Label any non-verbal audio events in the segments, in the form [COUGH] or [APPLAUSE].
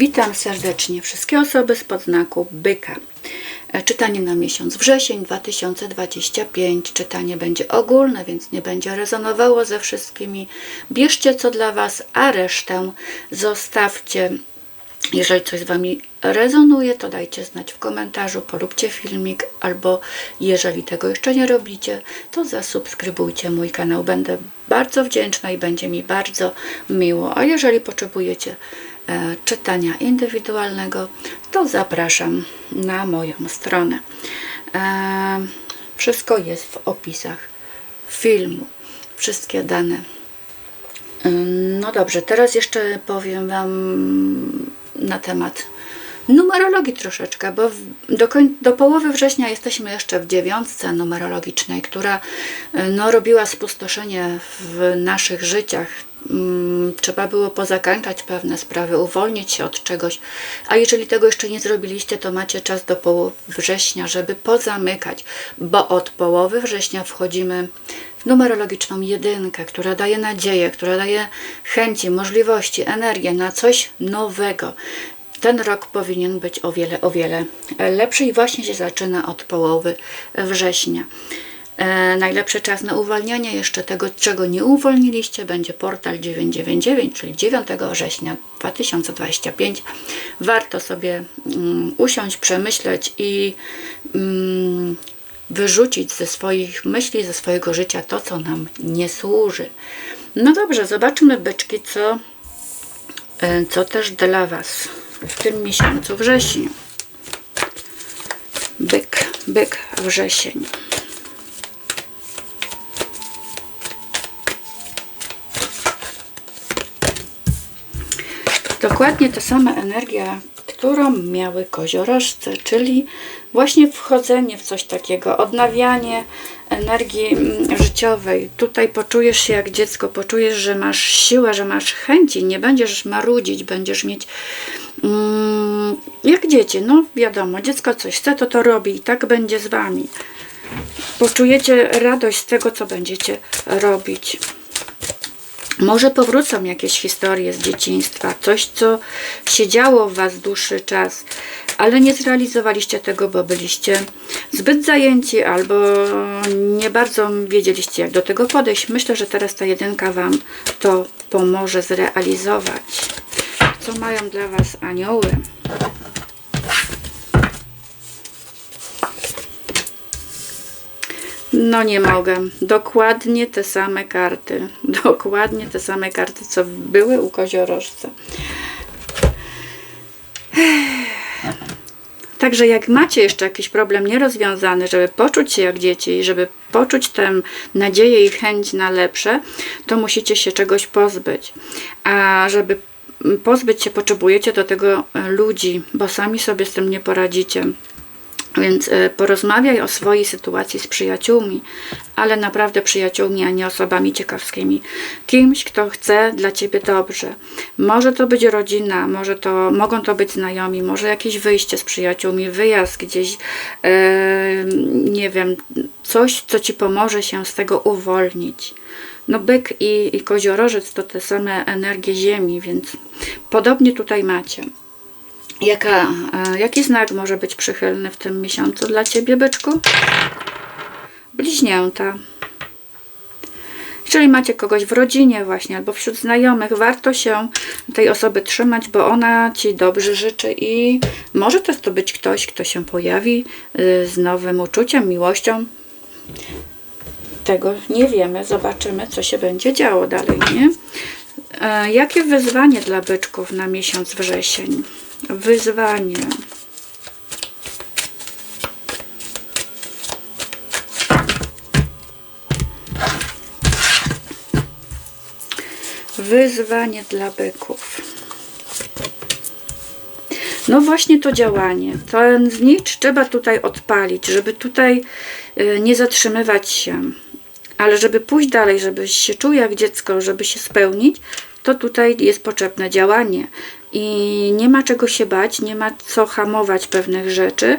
Witam serdecznie wszystkie osoby z podznaku byka. E, Czytanie na miesiąc wrzesień 2025. Czytanie będzie ogólne, więc nie będzie rezonowało ze wszystkimi. Bierzcie co dla Was, a resztę zostawcie. Jeżeli coś z Wami rezonuje, to dajcie znać w komentarzu, poróbcie filmik, albo jeżeli tego jeszcze nie robicie, to zasubskrybujcie mój kanał. Będę bardzo wdzięczna i będzie mi bardzo miło. A jeżeli potrzebujecie czytania indywidualnego, to zapraszam na moją stronę. E, wszystko jest w opisach filmu. Wszystkie dane no dobrze, teraz jeszcze powiem Wam na temat numerologii troszeczkę, bo do, do połowy września jesteśmy jeszcze w dziewiątce numerologicznej, która e, no, robiła spustoszenie w naszych życiach. Mm, Trzeba było pozakańczać pewne sprawy, uwolnić się od czegoś, a jeżeli tego jeszcze nie zrobiliście, to macie czas do połowy września, żeby pozamykać, bo od połowy września wchodzimy w numerologiczną jedynkę, która daje nadzieję, która daje chęci, możliwości, energię na coś nowego. Ten rok powinien być o wiele, o wiele lepszy i właśnie się zaczyna od połowy września. E, najlepszy czas na uwalnianie jeszcze tego, czego nie uwolniliście, będzie portal 999, czyli 9 września 2025. Warto sobie mm, usiąść, przemyśleć i mm, wyrzucić ze swoich myśli, ze swojego życia to, co nam nie służy. No dobrze, zobaczmy byczki, co, e, co też dla Was w tym miesiącu wrześniu. Byk, byk, wrzesień. Dokładnie ta sama energia, którą miały koziorożce, czyli właśnie wchodzenie w coś takiego, odnawianie energii mm, życiowej. Tutaj poczujesz się jak dziecko, poczujesz, że masz siłę, że masz chęci, nie będziesz marudzić, będziesz mieć mm, jak dzieci. No wiadomo, dziecko coś chce, to to robi i tak będzie z wami. Poczujecie radość z tego, co będziecie robić. Może powrócą jakieś historie z dzieciństwa, coś, co się działo w Was dłuższy czas, ale nie zrealizowaliście tego, bo byliście zbyt zajęci albo nie bardzo wiedzieliście, jak do tego podejść. Myślę, że teraz ta jedynka Wam to pomoże zrealizować. Co mają dla Was anioły? No nie mogę. Dokładnie te same karty. [LAUGHS] Dokładnie te same karty, co były u koziorożca. Także jak macie jeszcze jakiś problem nierozwiązany, żeby poczuć się jak dzieci żeby poczuć tę nadzieję i chęć na lepsze, to musicie się czegoś pozbyć. A żeby pozbyć się potrzebujecie do tego ludzi, bo sami sobie z tym nie poradzicie. Więc e, porozmawiaj o swojej sytuacji z przyjaciółmi, ale naprawdę przyjaciółmi, a nie osobami ciekawskimi. Kimś, kto chce dla ciebie dobrze. Może to być rodzina, może to, mogą to być znajomi, może jakieś wyjście z przyjaciółmi, wyjazd gdzieś, e, nie wiem, coś, co ci pomoże się z tego uwolnić. No byk i, i koziorożec to te same energie ziemi, więc podobnie tutaj macie. Jaka, e, jaki znak może być przychylny w tym miesiącu dla Ciebie, byczku? Bliźnięta. Jeżeli macie kogoś w rodzinie właśnie albo wśród znajomych, warto się tej osoby trzymać, bo ona Ci dobrze życzy i może też to być ktoś, kto się pojawi y, z nowym uczuciem, miłością. Tego nie wiemy, zobaczymy, co się będzie działo dalej, nie? E, jakie wyzwanie dla byczków na miesiąc wrzesień? Wyzwanie. Wyzwanie dla byków. No właśnie to działanie. Ten znicz trzeba tutaj odpalić, żeby tutaj y, nie zatrzymywać się. Ale żeby pójść dalej, żebyś się czuł jak dziecko, żeby się spełnić, to tutaj jest potrzebne działanie i nie ma czego się bać, nie ma co hamować pewnych rzeczy.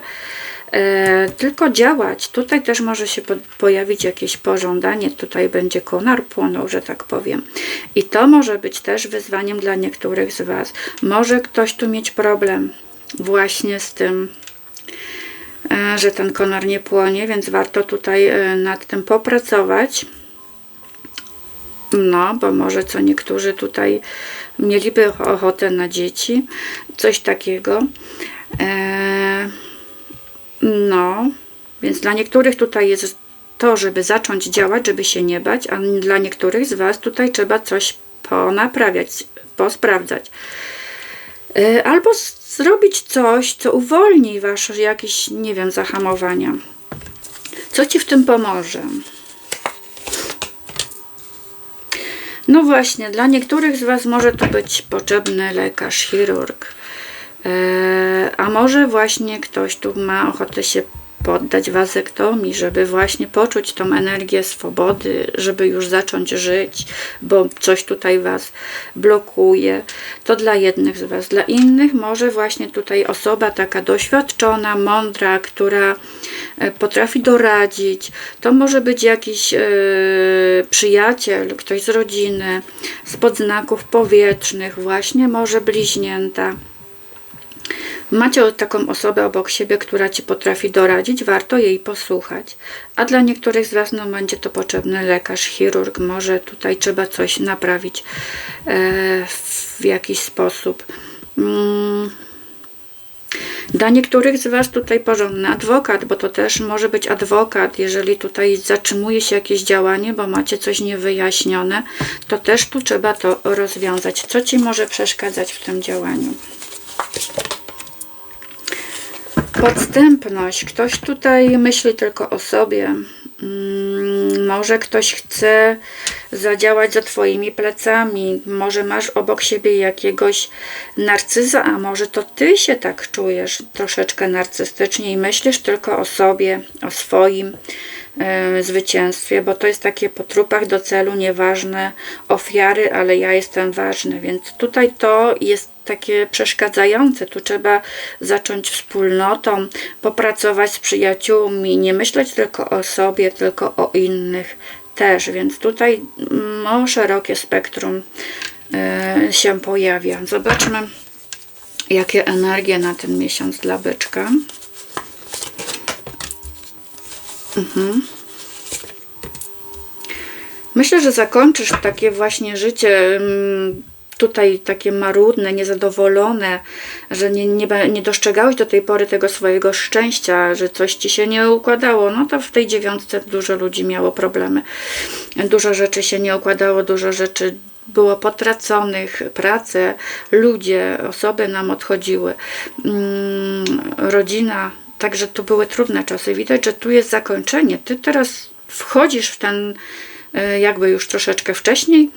e, tylko działać. Tutaj też może się po, pojawić jakieś pożądanie, tutaj będzie konar płonął, że tak powiem. I to może być też wyzwaniem dla niektórych z Was. Może ktoś tu mieć problem właśnie z tym, e, że ten konar nie płonie, więc warto tutaj e, nad tym popracować. No, bo może co niektórzy tutaj mieliby ochotę na dzieci, coś takiego. E, no, więc dla niektórych tutaj jest to, żeby zacząć działać, żeby się nie bać, a dla niektórych z Was tutaj trzeba coś ponaprawiać, posprawdzać. E, albo zrobić coś, co uwolni Wasze jakieś, nie wiem, zahamowania. Co Ci w tym pomoże? No właśnie, dla niektórych z Was może to być potrzebny lekarz, chirurg. E, a może właśnie ktoś tu ma ochotę się poddać wazektomii, żeby właśnie poczuć tą energię swobody, żeby już zacząć żyć, bo coś tutaj Was blokuje. To dla jednych z Was. Dla innych może właśnie tutaj osoba taka doświadczona, mądra, która e, potrafi doradzić. To może być jakiś yy, przyjaciel, ktoś z rodziny, z podznaków powietrznych, właśnie może bliźnięta. Macie taką osobę obok siebie, która Ci potrafi doradzić, warto jej posłuchać. A dla niektórych z Was no, będzie to potrzebny lekarz, chirurg, może tutaj trzeba coś naprawić e, w jakiś sposób. Mm. Dla niektórych z Was tutaj porządny adwokat, bo to też może być adwokat, jeżeli tutaj zatrzymuje się jakieś działanie, bo macie coś niewyjaśnione, to też tu trzeba to rozwiązać. Co Ci może przeszkadzać w tym działaniu? Podstępność. Ktoś tutaj myśli tylko o sobie. Mm, może ktoś chce zadziałać za Twoimi plecami. Może masz obok siebie jakiegoś narcyza, a może to Ty się tak czujesz troszeczkę narcystycznie i myślisz tylko o sobie, o swoim y, zwycięstwie, bo to jest takie po trupach do celu, nieważne ofiary, ale ja jestem ważny, więc tutaj to jest takie przeszkadzające. Tu trzeba zacząć wspólnotą, popracować z przyjaciółmi, nie myśleć tylko o sobie, tylko o innych też, więc tutaj no, szerokie spektrum y, się pojawia. Zobaczmy, jakie energie na ten miesiąc dla byczka. Mhm. Myślę, że zakończysz takie właśnie życie mm, tutaj takie marudne, niezadowolone, że nie, nie, nie dostrzegałeś do tej pory tego swojego szczęścia, że coś ci się nie układało, no to w tej dziewiątce dużo ludzi miało problemy. Dużo rzeczy się nie układało, dużo rzeczy było potraconych, prace, ludzie, osoby nam odchodziły, mm, rodzina, także to były trudne czasy. Widać, że tu jest zakończenie. Ty teraz wchodzisz w ten e, jakby już troszeczkę wcześniej,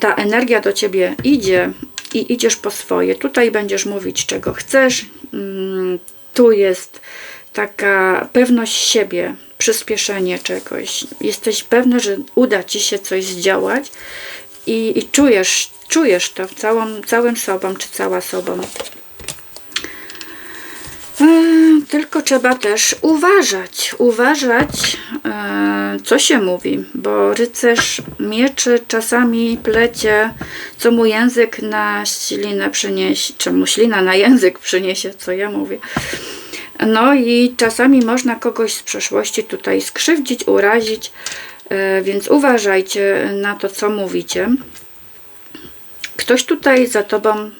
ta energia do ciebie idzie i idziesz po swoje. Tutaj będziesz mówić, czego chcesz. Mm, tu jest taka pewność siebie, przyspieszenie czegoś. Jesteś pewny, że uda ci się coś zdziałać i, i czujesz, czujesz to całą, całym sobą, czy cała sobą. Tylko trzeba też uważać, uważać, e, co się mówi, bo rycerz mieczy czasami plecie, co mu język na ślinę przyniesie, czy mu ślina na język przyniesie, co ja mówię. No i czasami można kogoś z przeszłości tutaj skrzywdzić, urazić, e, więc uważajcie na to, co mówicie. Ktoś tutaj za tobą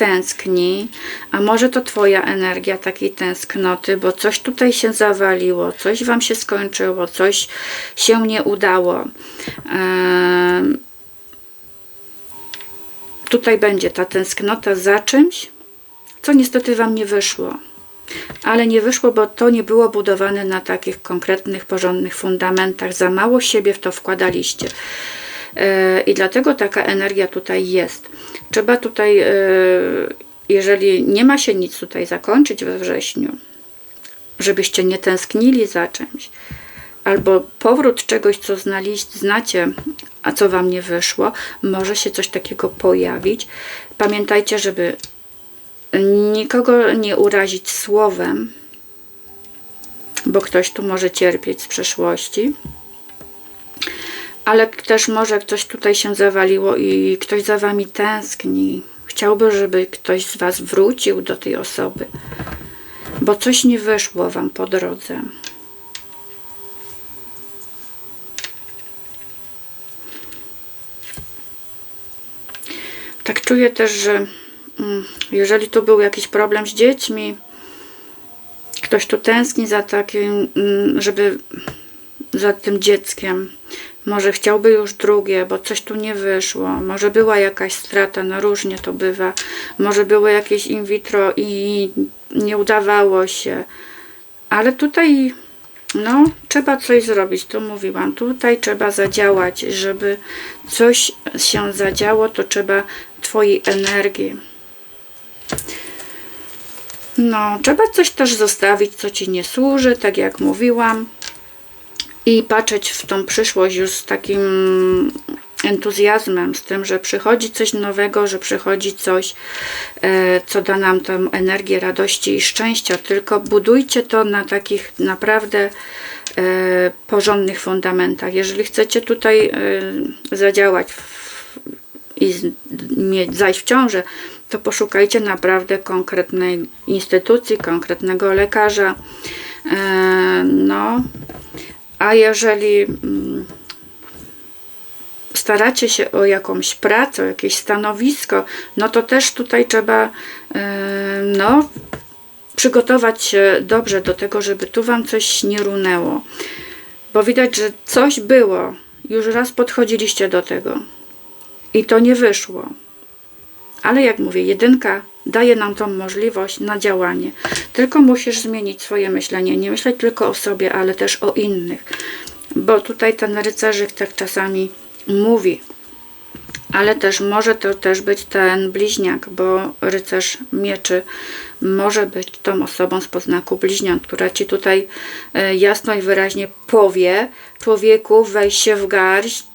tęskni, a może to Twoja energia takiej tęsknoty, bo coś tutaj się zawaliło, coś Wam się skończyło, coś się nie udało. Tutaj będzie ta tęsknota za czymś, co niestety Wam nie wyszło. Ale nie wyszło, bo to nie było budowane na takich konkretnych, porządnych fundamentach. Za mało siebie w to wkładaliście. E, I dlatego taka energia tutaj jest. Trzeba tutaj, e, jeżeli nie ma się nic tutaj zakończyć we wrześniu, żebyście nie tęsknili za czymś, albo powrót czegoś, co znaliście, znacie, a co Wam nie wyszło, może się coś takiego pojawić. Pamiętajcie, żeby nikogo nie urazić słowem, bo ktoś tu może cierpieć z przeszłości. Ale też może coś tutaj się zawaliło i ktoś za wami tęskni. Chciałby, żeby ktoś z was wrócił do tej osoby, bo coś nie wyszło wam po drodze. Tak czuję też, że mm, jeżeli tu był jakiś problem z dziećmi, ktoś tu tęskni za takim, mm, żeby za tym dzieckiem. Może chciałby już drugie, bo coś tu nie wyszło. Może była jakaś strata, no różnie to bywa. Może było jakieś in vitro i nie udawało się. Ale tutaj, no, trzeba coś zrobić, to mówiłam. Tutaj trzeba zadziałać, żeby coś się zadziało, to trzeba Twojej energii. No, trzeba coś też zostawić, co Ci nie służy, tak jak mówiłam. I patrzeć w tą przyszłość już z takim entuzjazmem, z tym, że przychodzi coś nowego, że przychodzi coś, e, co da nam tę energię radości i szczęścia. Tylko budujcie to na takich naprawdę e, porządnych fundamentach. Jeżeli chcecie tutaj e, zadziałać i zajść w ciążę, to poszukajcie naprawdę konkretnej instytucji, konkretnego lekarza. No, a jeżeli mm, staracie się o jakąś pracę, o jakieś stanowisko, no to też tutaj trzeba no, przygotować się dobrze do tego, żeby tu Wam coś nie runęło. Bo widać, że coś było. Już raz podchodziliście do tego i to nie wyszło. Ale jak mówię, jedynka daje nam tą możliwość na działanie. Tylko musisz zmienić swoje myślenie. Nie myśleć tylko o sobie, ale też o innych. Bo tutaj ten rycerzyk tak czasami mówi. Ale też może to też być ten bliźniak, bo rycerz mieczy może być tą osobą z poznaku bliźniąt, która ci tutaj e, jasno i wyraźnie powie, człowieku, weź się w garść,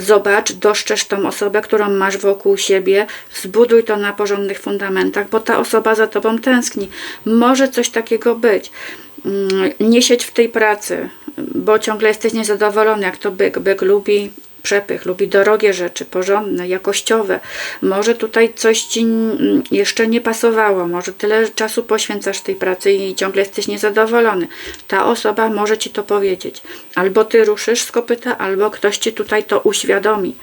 zobacz, doszczesz tą osobę, którą masz wokół siebie, zbuduj to na porządnych fundamentach, bo ta osoba za tobą tęskni. Może coś takiego być. Mm, nie siedź w tej pracy, bo ciągle jesteś niezadowolony, jak to byk. Byk lubi przepych, lubi drogie rzeczy, porządne, jakościowe. Może tutaj coś ci jeszcze nie pasowało, może tyle czasu poświęcasz tej pracy i ciągle jesteś niezadowolony. Ta osoba może ci to powiedzieć. Albo ty ruszysz z kopyta, albo ktoś ci tutaj to uświadomi.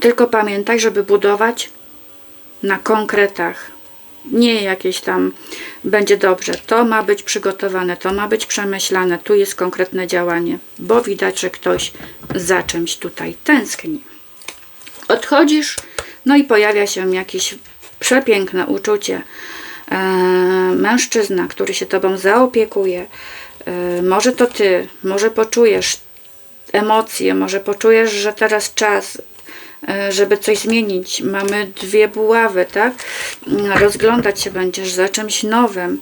Tylko pamiętaj, żeby budować na konkretach, nie jakieś tam będzie dobrze. To ma być przygotowane, to ma być przemyślane, tu jest konkretne działanie, bo widać, że ktoś za czymś tutaj tęskni. Odchodzisz, no i pojawia się jakieś przepiękne uczucie. E, mężczyzna, który się tobą zaopiekuje, e, może to ty, może poczujesz emocje, może poczujesz, że teraz czas, żeby coś zmienić. Mamy dwie buławy, tak? Rozglądać się będziesz za czymś nowym.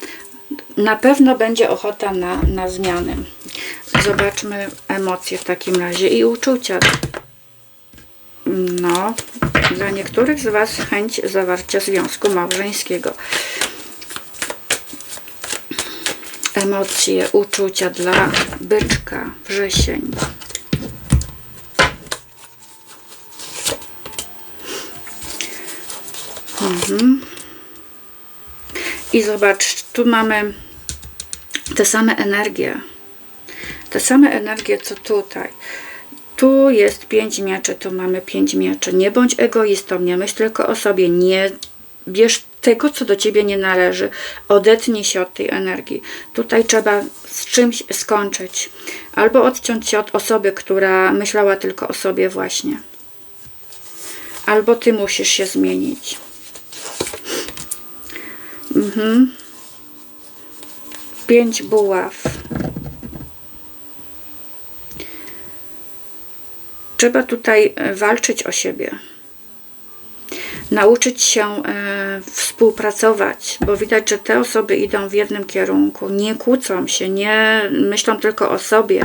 Na pewno będzie ochota na, na zmiany. Zobaczmy emocje w takim razie i uczucia. No, dla niektórych z Was chęć zawarcia związku małżeńskiego. Emocje, uczucia dla byczka, wrzesień. Mhm. I zobacz, tu mamy te same energie. Te same energie, co tutaj. Tu jest pięć mieczy, tu mamy pięć mieczy. Nie bądź egoistą, nie myśl tylko o sobie. Nie bierz tego, co do ciebie nie należy. Odetnij się od tej energii. Tutaj trzeba z czymś skończyć. Albo odciąć się od osoby, która myślała tylko o sobie właśnie. Albo ty musisz się zmienić. Mhm. Pięć buław. Trzeba tutaj e, walczyć o siebie. Nauczyć się e, współpracować, bo widać, że te osoby idą w jednym kierunku, nie kłócą się, nie myślą tylko o sobie.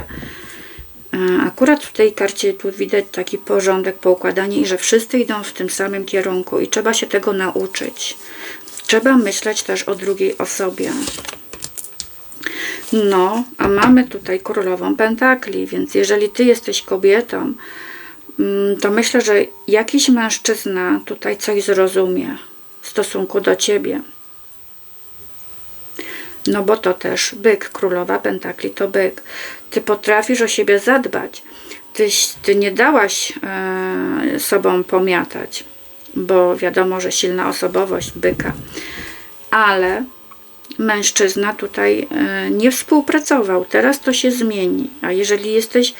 E, akurat w tej karcie tu widać taki porządek, poukładanie i że wszyscy idą w tym samym kierunku i trzeba się tego nauczyć. Trzeba myśleć też o drugiej osobie. No, a mamy tutaj królową pentakli, więc jeżeli ty jesteś kobietą, mm, to myślę, że jakiś mężczyzna tutaj coś zrozumie w stosunku do ciebie. No bo to też byk, królowa pentakli to byk. Ty potrafisz o siebie zadbać. Tyś, ty nie dałaś e, sobą pomiatać, bo wiadomo, że silna osobowość byka. Ale mężczyzna tutaj e, nie współpracował. Teraz to się zmieni. A jeżeli jesteś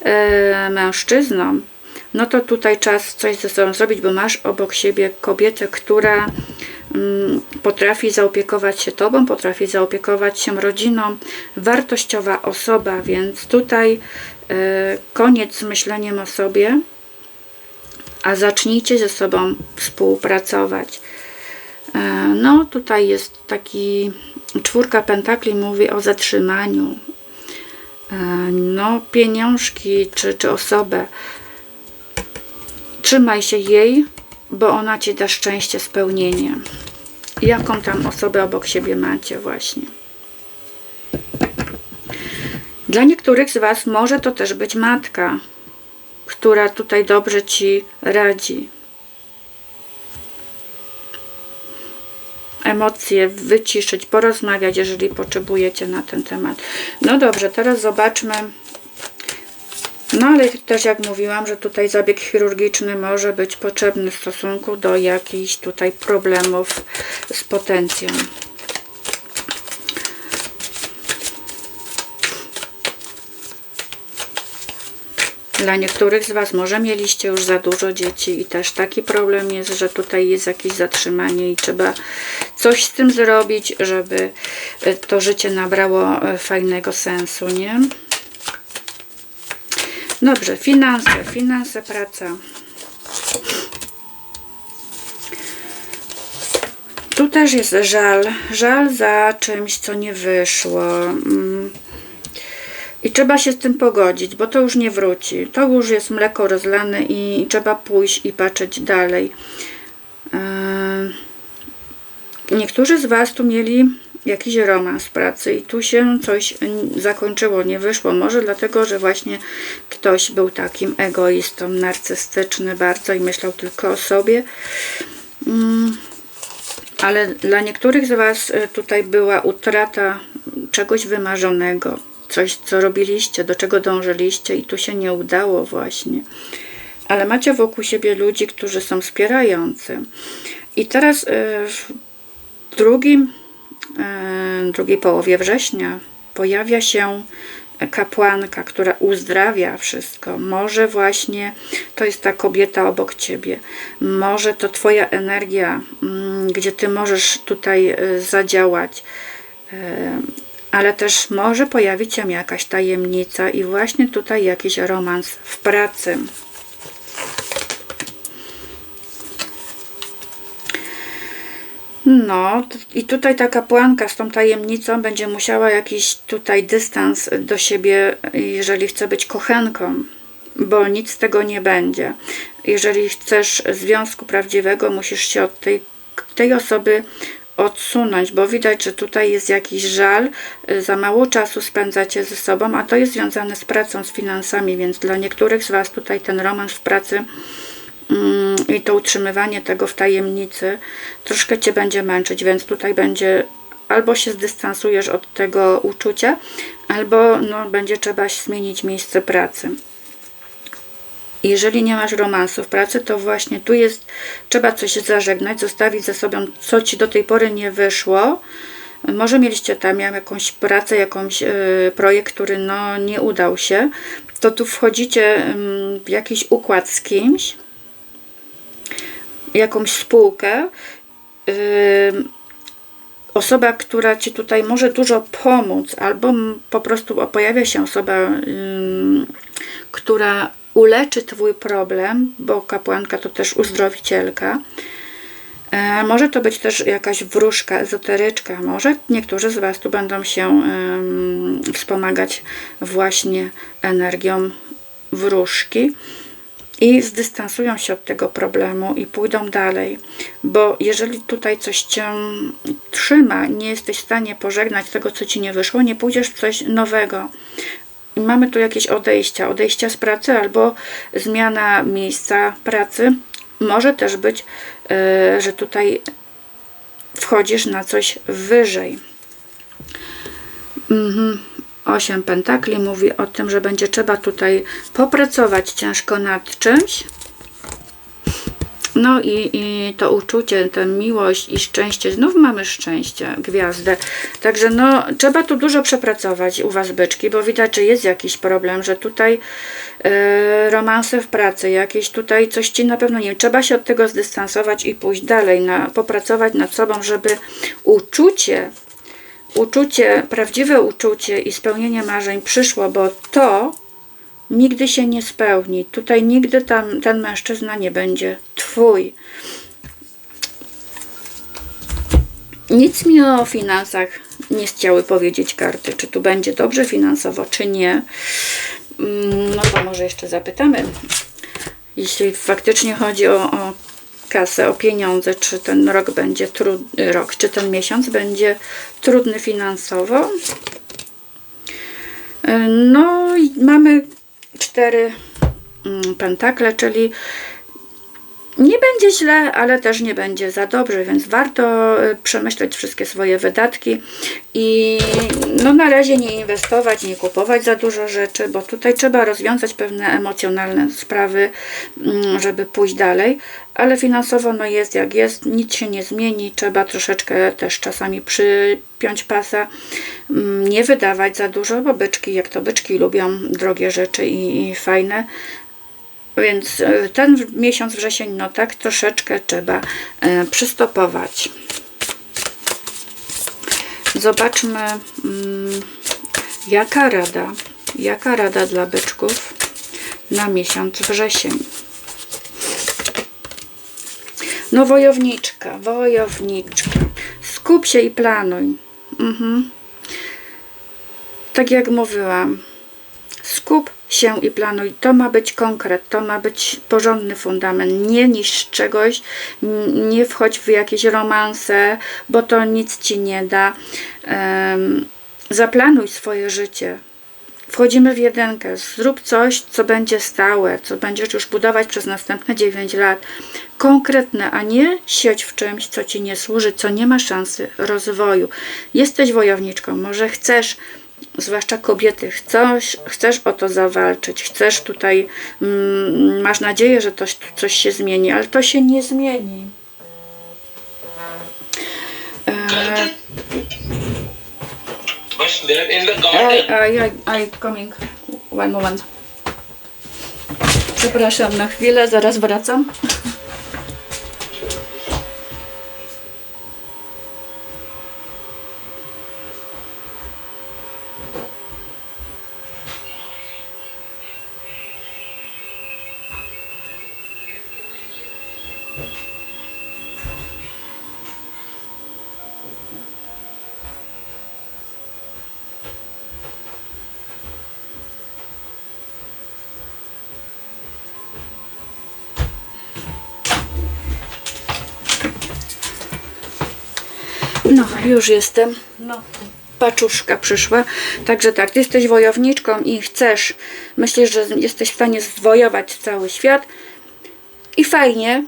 e, mężczyzną, no to tutaj czas coś ze sobą zrobić, bo masz obok siebie kobietę, która mm, potrafi zaopiekować się tobą, potrafi zaopiekować się rodziną, wartościowa osoba, więc tutaj e, koniec z myśleniem o sobie, a zacznijcie ze sobą współpracować. E, No, tutaj jest taki czwórka pentakli mówi o zatrzymaniu. E, No, pieniążki czy, czy osobę. Trzymaj się jej, bo ona ci da szczęście, spełnienie. Jaką tam osobę obok siebie macie właśnie. Dla niektórych z Was może to też być matka, która tutaj dobrze ci radzi. emocje wyciszyć, porozmawiać, jeżeli potrzebujecie na ten temat. No dobrze, teraz zobaczmy. No ale też jak mówiłam, że tutaj zabieg chirurgiczny może być potrzebny w stosunku do jakichś tutaj problemów z potencją. Dla niektórych z Was może mieliście już za dużo dzieci i też taki problem jest, że tutaj jest jakieś zatrzymanie i trzeba coś z tym zrobić, żeby e, to życie nabrało e, fajnego sensu, nie? Dobrze, finanse, finanse, praca. Tu też jest żal, żal za czymś, co nie wyszło. I trzeba się z tym pogodzić, bo to już nie wróci. To już jest mleko rozlane i trzeba pójść i patrzeć dalej. Yy, Niektórzy z Was tu mieli jakiś romans pracy i tu się coś zakończyło, nie wyszło. Może dlatego, że właśnie ktoś był takim egoistą, narcystyczny bardzo i myślał tylko o sobie. Mm, Ale dla niektórych z Was y, tutaj była utrata czegoś wymarzonego, coś, co robiliście, do czego dążyliście i tu się nie udało właśnie. Ale macie wokół siebie ludzi, którzy są wspierający. I teraz y, w drugim, y, drugiej połowie września pojawia się kapłanka, która uzdrawia wszystko. Może właśnie to jest ta kobieta obok ciebie. Może to twoja energia, mm, gdzie ty możesz tutaj y, zadziałać ale też może pojawić się jakaś tajemnica i właśnie tutaj jakiś romans w pracy. No, i tutaj ta kapłanka z tą tajemnicą będzie musiała jakiś tutaj dystans do siebie, jeżeli chce być kochanką, bo nic z tego nie będzie. Jeżeli chcesz związku prawdziwego, musisz się od tej, tej osoby odsunąć, bo widać, że tutaj jest jakiś żal, y, za mało czasu spędzacie ze sobą, a to jest związane z pracą, z finansami, więc dla niektórych z Was tutaj ten romans w pracy mm, i to utrzymywanie tego w tajemnicy troszkę Cię będzie męczyć, więc tutaj będzie albo się zdystansujesz od tego uczucia, albo no, będzie trzeba zmienić miejsce pracy. Jeżeli nie masz romansu w pracy, to właśnie tu jest, trzeba coś zażegnać, zostawić ze sobą, co ci do tej pory nie wyszło. Może mieliście tam jakąś pracę, jakąś y, projekt, który no, nie udał się, to tu wchodzicie y, w jakiś układ z kimś, jakąś spółkę. Osoba, która ci tutaj może dużo pomóc, albo po prostu pojawia się osoba, która uleczy Twój problem, bo kapłanka to też uzdrowicielka. E, może to być też jakaś wróżka, ezoteryczka. Może niektórzy z Was tu będą się wspomagać właśnie energią wróżki. i zdystansują się od tego problemu i pójdą dalej. Bo jeżeli tutaj coś cię trzyma, nie jesteś w stanie pożegnać tego, co ci nie wyszło, nie pójdziesz w coś nowego. Mamy tu jakieś odejścia, odejścia z pracy albo zmiana miejsca pracy. Może też być, e, że tutaj wchodzisz na coś wyżej. Mhm. Osiem pentakli mówi o tym, że będzie trzeba tutaj popracować ciężko nad czymś. No i, i to uczucie, tę miłość i szczęście, znów mamy szczęście, gwiazdę. Także no, trzeba tu dużo przepracować u Was byczki, bo widać, że jest jakiś problem, że tutaj e, romanse w pracy, jakieś tutaj coś Ci na pewno nie wiem. Trzeba się od tego zdystansować i pójść dalej, na, popracować nad sobą, żeby uczucie uczucie, prawdziwe uczucie i spełnienie marzeń przyszło, bo to nigdy się nie spełni. Tutaj nigdy tam, ten mężczyzna nie będzie twój. Nic mi o finansach nie chciały powiedzieć karty, czy tu będzie dobrze finansowo, czy nie. Mm, No to może jeszcze zapytamy. Jeśli faktycznie chodzi o, o kasę, o pieniądze, czy ten rok będzie trudny, rok, czy ten miesiąc będzie trudny finansowo. No i mamy cztery mm, pentakle, czyli nie będzie źle, ale też nie będzie za dobrze, więc warto y, przemyśleć wszystkie swoje wydatki i no na razie nie inwestować, nie kupować za dużo rzeczy, bo tutaj trzeba rozwiązać pewne emocjonalne sprawy, mm, żeby pójść dalej, ale finansowo no jest jak jest, nic się nie zmieni, trzeba troszeczkę też czasami przypiąć pasa, mm, nie wydawać za dużo, bo byczki, jak to byczki lubią drogie rzeczy i, i fajne, więc e, ten miesiąc wrzesień, no tak troszeczkę trzeba e, przystopować. Zobaczmy, mm, jaka rada, jaka rada dla byczków na miesiąc wrzesień. No wojowniczka, wojowniczka. Skup się i planuj. Mhm. Tak jak mówiłam, skup się i planuj. To ma być konkret, to ma być porządny fundament. Nie niszcz czegoś, nie wchodź w jakieś romanse, bo to nic ci nie da. Em, zaplanuj swoje życie. Wchodzimy w jedynkę. Zrób coś, co będzie stałe, co będziesz już budować przez następne 9 lat. Konkretne, a nie sieć w czymś, co ci nie służy, co nie ma szansy rozwoju. Jesteś wojowniczką, może chcesz zwłaszcza kobiety, chcesz, chcesz o to zawalczyć, chcesz tutaj, mm, masz nadzieję, że to, coś się zmieni, ale to się nie zmieni. E. I, I coming. One moment. Przepraszam na chwilę, zaraz wracam. No, już jestem. No, paczuszka przyszła. Także tak, jesteś wojowniczką i chcesz, myślisz, że jesteś w stanie zwojować cały świat. I fajnie,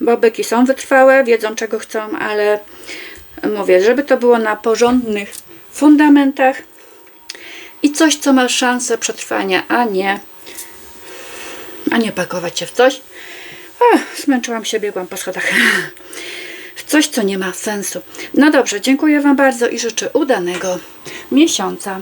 bo byki są wytrwałe, wiedzą czego chcą, ale mówię, żeby to było na porządnych fundamentach i coś, co ma szansę przetrwania, a nie a nie pakować się w coś. Ach, zmęczyłam się, biegłam po schodach. Coś, co nie ma sensu. No dobrze, dziękuję Wam bardzo i życzę udanego miesiąca.